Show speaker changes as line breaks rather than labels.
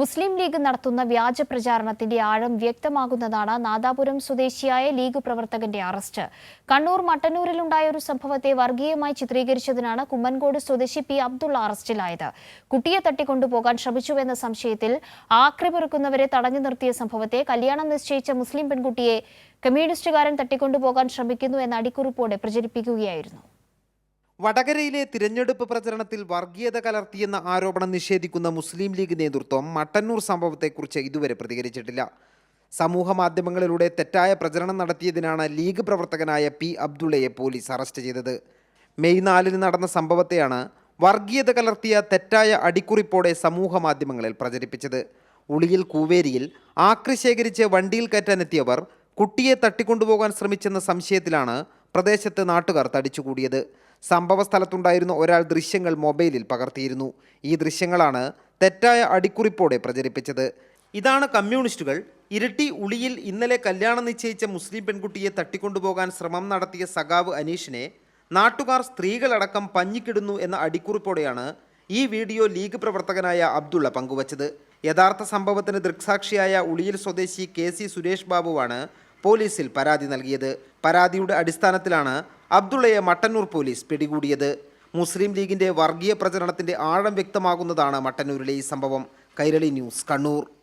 മുസ്ലിം league നടത്തുന്ന വ്യാജ പ്രചാരണത്തിന്റെ ആഴം വ്യക്തമാകുന്നതാണ് നാദാപുരം സ്വദേശിയായ ലീഗ് പ്രവർത്തകന്റെ അറസ്റ്റ്. കണ്ണൂർ മട്ടന്നൂരിലുണ്ടായ ഒരു സംഭവത്തെ വർഗീയമായി ചിത്രീകരിച്ചതിനാണ് കുമ്മൻകോട് സ്വദേശി പി അബ്ദുള്ള അറസ്റ്റിലായത്. കുട്ടിയെ തട്ടിക്കൊണ്ടുപോകാൻ ശ്രമിച്ചുവെന്ന സംശയത്തിൽ ആക്രിപെറുക്കുന്നവരെ തടഞ്ഞു നിർത്തിയ സംഭവത്തെ കല്യാണം നിശ്ചയിച്ച മുസ്ലിം പെൺകുട്ടിയെ കമ്മ്യൂണിസ്റ്റുകാരൻ തട്ടിക്കൊണ്ടുപോകാൻ ശ്രമിക്കുന്നു എന്ന അടിക്കുറിപ്പോടെ പ്രചരിപ്പിക്കുകയായിരുന്നു.
വടകരയിലെ തിരഞ്ഞെടുപ്പ് പ്രചരണത്തിൽ വർഗീയത കലർത്തിയെന്ന ആരോപണം നിഷേധിക്കുന്ന മുസ്ലിം ലീഗ് നേതൃത്വം മട്ടന്നൂർ സംഭവത്തെക്കുറിച്ച് ഇതുവരെ പ്രതികരിച്ചിട്ടില്ല. സമൂഹ മാധ്യമങ്ങളിലൂടെ തെറ്റായ പ്രചരണം നടത്തിയതിനാണ് ലീഗ് പ്രവർത്തകനായ പി അബ്ദുള്ളയെ പോലീസ് അറസ്റ്റ് ചെയ്തത്. മെയ് നാലിന് നടന്ന സംഭവത്തെയാണ് വർഗീയത കലർത്തിയ തെറ്റായ അടിക്കുറിപ്പോടെ സമൂഹ മാധ്യമങ്ങളിൽ പ്രചരിപ്പിച്ചത്. ഉളിയിൽ കൂവേരിയിൽ ആക്രി ശേഖരിച്ച് വണ്ടിയിൽ കയറ്റാനെത്തിയവർ കുട്ടിയെ തട്ടിക്കൊണ്ടുപോകാൻ ശ്രമിച്ചെന്ന സംശയത്തിലാണ് പ്രദേശത്ത് നാട്ടുകാർ തടിച്ചുകൂടിയത്. സംഭവ സ്ഥലത്തുണ്ടായിരുന്ന ഒരാൾ ദൃശ്യങ്ങൾ മൊബൈലിൽ പകർത്തിയിരുന്നു. ഈ ദൃശ്യങ്ങളാണ് തെറ്റായ അടിക്കുറിപ്പോടെ പ്രചരിപ്പിച്ചത്. ഇതാണ് കമ്മ്യൂണിസ്റ്റുകൾ ഇരട്ടി ഉളിയിൽ ഇന്നലെ കല്യാണം നിശ്ചയിച്ച മുസ്ലിം പെൺകുട്ടിയെ തട്ടിക്കൊണ്ടുപോകാൻ ശ്രമം നടത്തിയ സഖാവ് അനീഷിനെ നാട്ടുകാർ സ്ത്രീകളടക്കം പഞ്ഞിക്കിടുന്നു എന്ന അടിക്കുറിപ്പോടെയാണ് ഈ വീഡിയോ ലീഗ് പ്രവർത്തകനായ അബ്ദുള്ള പങ്കുവച്ചത്. യഥാർത്ഥ സംഭവത്തിന് ദൃക്സാക്ഷിയായ ഉളിയിൽ സ്വദേശി കെ സി സുരേഷ് ബാബുവാണ് പോലീസിൽ പരാതി നൽകിയത്. പരാതിയുടെ അടിസ്ഥാനത്തിലാണ് അബ്ദുള്ളയെ മട്ടന്നൂർ പോലീസ് പിടികൂടിയത്. മുസ്ലിം ലീഗിന്റെ വർഗീയ പ്രചരണത്തിന്റെ ആഴം വ്യക്തമാകുന്നതാണ് മട്ടന്നൂരിലെ ഈ സംഭവം. കൈരളി ന്യൂസ് കണ്ണൂർ.